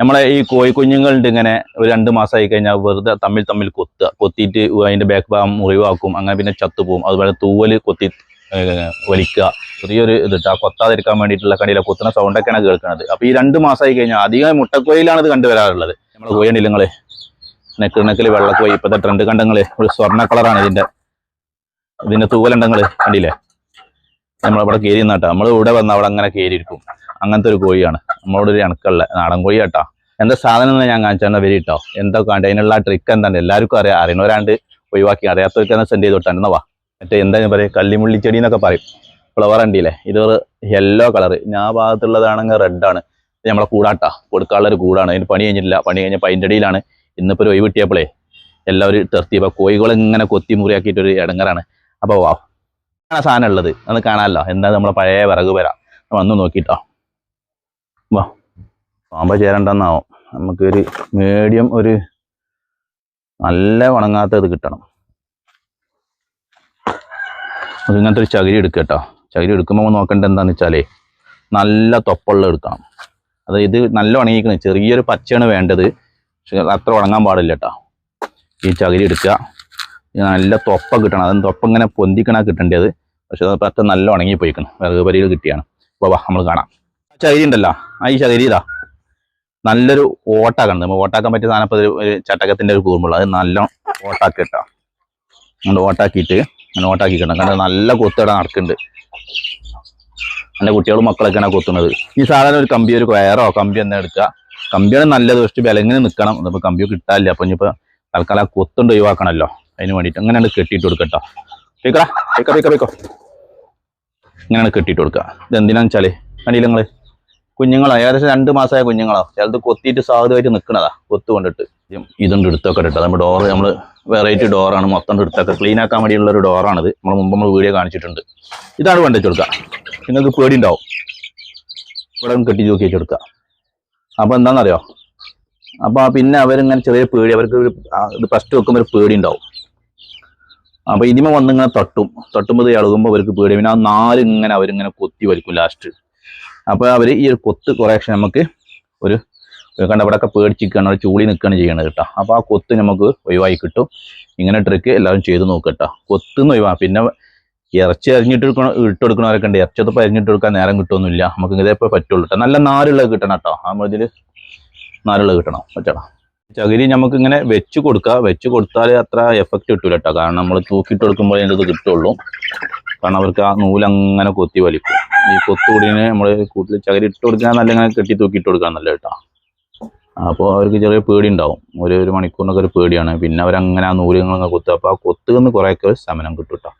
നമ്മളെ ഈ കോഴി കുഞ്ഞുങ്ങളുണ്ട് ഇങ്ങനെ ഒരു രണ്ട് മാസം ആയി കഴിഞ്ഞാൽ വെറുതെ തമ്മിൽ തമ്മിൽ കൊത്തുക. കൊത്തിയിട്ട് അതിന്റെ ബാക്ക് ഭാഗം മുറിവാക്കും. അങ്ങനെ പിന്നെ ചത്തുപോകും അതുപോലെ തൂവൽ കൊത്തി വലിക്കുക. ചെറിയൊരു ഇതിട്ട് ആ കൊത്താതിരിക്കാൻ വേണ്ടിയിട്ടുള്ള കടിയിലെ കൊത്തുന്ന സൗണ്ടൊക്കെയാണ് കേൾക്കുന്നത് അപ്പോൾ ഈ രണ്ട് മാസമായി കഴിഞ്ഞാൽ അധികം മുട്ടക്കോയിലാണ് ഇത് കണ്ടുവരാറുള്ളത്. നമ്മൾ കോഴിയുണ്ട് നിങ്ങൾ നെക്ക് നെക്കിൽ വെള്ളക്കോയി ഇപ്പോഴത്തെ ട്രെൻഡ് കണ്ടങ്ങൾ. ഒരു സ്വർണ കളറാണ് ഇതിന്റെ. ഇതിന്റെ തൂവലുണ്ടങ്ങൾ കണ്ടില്ലേ? നമ്മളിവിടെ കയറി നിന്നാട്ടോ. നമ്മൾ ഇവിടെ വന്ന് അവിടെ അങ്ങനെ കയറിയിരിക്കും അങ്ങനത്തെ ഒരു കോഴിയാണ്. നമ്മളോട് ഒരു ഇണക്കുള്ള നാടൻ കോഴി കേട്ടോ എന്താ സാധനം എന്ന് ഞാൻ കാണിച്ചാൽ വരി കേട്ടോ എന്താ കണ്ട് അതിനുള്ള ട്രിക്ക് എന്താണ്? എല്ലാവർക്കും അറിയാം. അറിയണവരാണ്ട് ഒഴിവാക്കി. അറിയാത്തവർക്ക് തന്നെ സെൻഡ് ചെയ്ത് വിട്ടാണ് വാ. മറ്റേ എന്താ ഞാൻ പറയുക കള്ളിമുള്ളി ചെടി എന്നൊക്കെ പറയും. ഫ്ലവർ ഉണ്ടല്ലേ? ഇത് യെല്ലോ കളർ ഞാൻ ഭാഗത്തുള്ളതാണെങ്കിൽ റെഡ് ആണ്. ഇത് നമ്മളെ കൂടാട്ടാ. കൊടുക്കാനുള്ള ഒരു കൂടാണ്. അതിന് പണി കഴിഞ്ഞിട്ടില്ല. പണി കഴിഞ്ഞ പൈന്റെ അടിയിലാണ് ഇന്നിപ്പോൾ ഒരു ഒഴിവ് എല്ലാവരും തെർത്തി. അപ്പോൾ കോഴികളെ ഇങ്ങനെ കൊത്തി മുറിയാക്കിയിട്ട് ഒരു ഇടങ്ങറാണ്. അപ്പോൾ വാ. ആണ് സാധനം ഉള്ളത്. അത് കാണാമല്ലോ എന്താ നമ്മളെ പഴയ വിറക് വരാം? വന്ന് നോക്കിട്ടോ. വാ. പാമ്പ ചേരണ്ടെന്നാവും. നമുക്കൊരു മീഡിയം ഒരു നല്ല ഉണങ്ങാത്തത് കിട്ടണം. നമുക്ക് ഇങ്ങനത്തെ ഒരു ചകിരി എടുക്കുക കേട്ടോ ചകിരി എടുക്കുമ്പോൾ നോക്കേണ്ടത് എന്താണെന്ന് വെച്ചാലേ നല്ല തൊപ്പുള്ള എടുക്കണം. അത് ഇത് നല്ല ഉണങ്ങിക്കണം ചെറിയൊരു പച്ചയാണ് വേണ്ടത്. പക്ഷെ അത്ര ഉണങ്ങാൻ പാടില്ല കേട്ടോ ഈ ചകിരി എടുക്കുക. നല്ല തൊപ്പ കിട്ടണം. അതും തൊപ്പ ഇങ്ങനെ പൊന്തിക്കണ കിട്ടേണ്ടത്. പക്ഷെ അത് അത്ര നല്ല ഉണങ്ങി പോയിക്കണം വിറക് പരിയിൽ കിട്ടിയാണ്. അപ്പോൾ നമ്മൾ കാണാം. ചകിരി ഉണ്ടല്ലോ ആ ഈ ചകിരി ഇതാ. നല്ലൊരു ഓട്ടാക്കണം നമ്മൾ ഓട്ടാക്കാൻ പറ്റിയ സാധനം ഇപ്പൊ ഒരു ചട്ടകത്തിന്റെ ഒരു കൂർമ്പുള്ള. അത് നല്ല ഓട്ടാക്കി കേട്ടോ. നമ്മൾ ഓട്ടാക്കിയിട്ട് അങ്ങനെ ഓട്ടാക്കി കിട്ടണം. കാരണം നല്ല കൊത്തിട നടക്കുന്നുണ്ട്. എന്റെ കുട്ടികളും മക്കളൊക്കെയാണ് കൊത്തുന്നത്. ഈ സാധാരണ ഒരു കമ്പി ഒരു വയറോ കമ്പി എന്നാ എടുക്കുക. കമ്പിയാണ് നല്ലത്. പക്ഷേ ബലങ്ങനെ നിൽക്കണം. അതിപ്പോൾ കമ്പി കിട്ടാനില്ല. അപ്പം ഇനിയിപ്പോൾ തൽക്കാലം ആ കൊത്തുണ്ട് ഒഴിവാക്കണമല്ലോ. അതിന് വേണ്ടിയിട്ട് അങ്ങനെയാണ് കെട്ടിയിട്ട് കൊടുക്കട്ടോ കേക്കടാ കേക്ക കേക്ക കേക്കോ ഇങ്ങനെയാണ് കെട്ടിയിട്ട് കൊടുക്കുക. ഇത് എന്തിനാണെന്ന് വെച്ചാൽ? കണ്ടില്ല നിങ്ങൾ? കുഞ്ഞുങ്ങളോ. ഏകദേശം രണ്ട് മാസമായ കുഞ്ഞുങ്ങളാണ് ചിലത് കൊത്തിയിട്ട് സാധുവായിട്ട് നിൽക്കണതാ കൊത്തു കൊണ്ടിട്ട് ഇതും ഇതുണ്ട് എടുത്തൊക്കെ ഇട്ടോ നമ്മുടെ ഡോറ് നമ്മൾ വെറൈറ്റി ഡോറാണ് മൊത്തം എടുത്തൊക്കെ. ക്ലീൻ ആക്കാൻ വേണ്ടിയുള്ള ഒരു ഡോറാണിത് നമ്മൾ മുമ്പ് നമ്മൾ വീഡിയോ കാണിച്ചിട്ടുണ്ട്. ഇതാണ് വേണ്ടി കൊടുക്കുക നിങ്ങൾക്ക് പേടി ഉണ്ടാവും ഇവിടെ കെട്ടി നോക്കി വെച്ചെടുക്കുക അപ്പോൾ എന്താണെന്നറിയോ? അപ്പോൾ പിന്നെ അവരിങ്ങനെ ചെറിയ പേടി. അവർക്ക് ഇത് ഫസ്റ്റ് വെക്കുമ്പോൾ ഒരു പേടി ഉണ്ടാവും അപ്പോൾ ഇതിമ വന്നിങ്ങനെ തട്ടും. തട്ടുമ്പോൾ ഇളകുമ്പോൾ അവർക്ക് പേടി പിന്നെ ആ നാല് ഇങ്ങനെ അവരിങ്ങനെ കൊത്തി വലിക്കും ലാസ്റ്റ് അപ്പൊ അവർ ഈ ഒരു കൊത്ത് കുറേ നമുക്ക് ഒരു കണ്ട ഇവിടെ ഒക്കെ പേടിച്ചിരിക്കുകയാണ് അവിടെ ചൂളി നിൽക്കുകയാണ് ചെയ്യണത് കേട്ടോ. അപ്പോൾ ആ കൊത്ത് നമുക്ക് ഒഴിവായി കിട്ടും. ഇങ്ങനെ ട്രിക്ക് എല്ലാവരും ചെയ്ത് നോക്കുക കേട്ടോ. കൊത്തുന്ന് ഒഴിവാ. പിന്നെ ഇറച്ചി അരിഞ്ഞിട്ട് എടുക്കണം ഇട്ട് കൊടുക്കണവരൊക്കെ ഉണ്ട്. ഇറച്ചതൊപ്പം അരിഞ്ഞിട്ട് കൊടുക്കാൻ നേരം കിട്ടുമൊന്നുമില്ല നമുക്ക് ഇതേപ്പോൾ പറ്റുള്ളൂ കേട്ടോ. നല്ല നാരുള്ളത് കിട്ടണം കേട്ടോ. ആ മതിൽ നാരുള്ളത് കിട്ടണം. പറ്റണം? ചകിരി നമുക്ക് ഇങ്ങനെ വെച്ച് കൊടുക്കുക വെച്ച് കൊടുത്താൽ അത്ര എഫക്റ്റ് കിട്ടൂല കേട്ടോ. കാരണം നമ്മൾ തൂക്കിയിട്ട് കൊടുക്കുമ്പോൾ അതിന്റെ ഇത് കിട്ടുള്ളൂ. കാരണം അവർക്ക് ആ നൂലങ്ങനെ കൊത്തി വലിക്കും ഈ കൊത്തുകൂടിന് നമ്മൾ കൂട്ടിൽ ചകരി ഇട്ട് കൊടുക്കാൻ നല്ല ഇങ്ങനെ കെട്ടി തൂക്കിയിട്ട് കൊടുക്കാൻ നല്ല കേട്ടോ. അപ്പോൾ അവർക്ക് ചെറിയ പേടി ഉണ്ടാവും ഒരു ഒരു മണിക്കൂറിനൊക്കെ ഒരു പേടിയാണ്. പിന്നെ അവരങ്ങനെ ആ നൂലുകളൊക്കെ കൊത്തുക അപ്പോൾ ആ കൊത്തുന്ന് കുറേയൊക്കെ ശമനം കിട്ടും കേട്ടോ.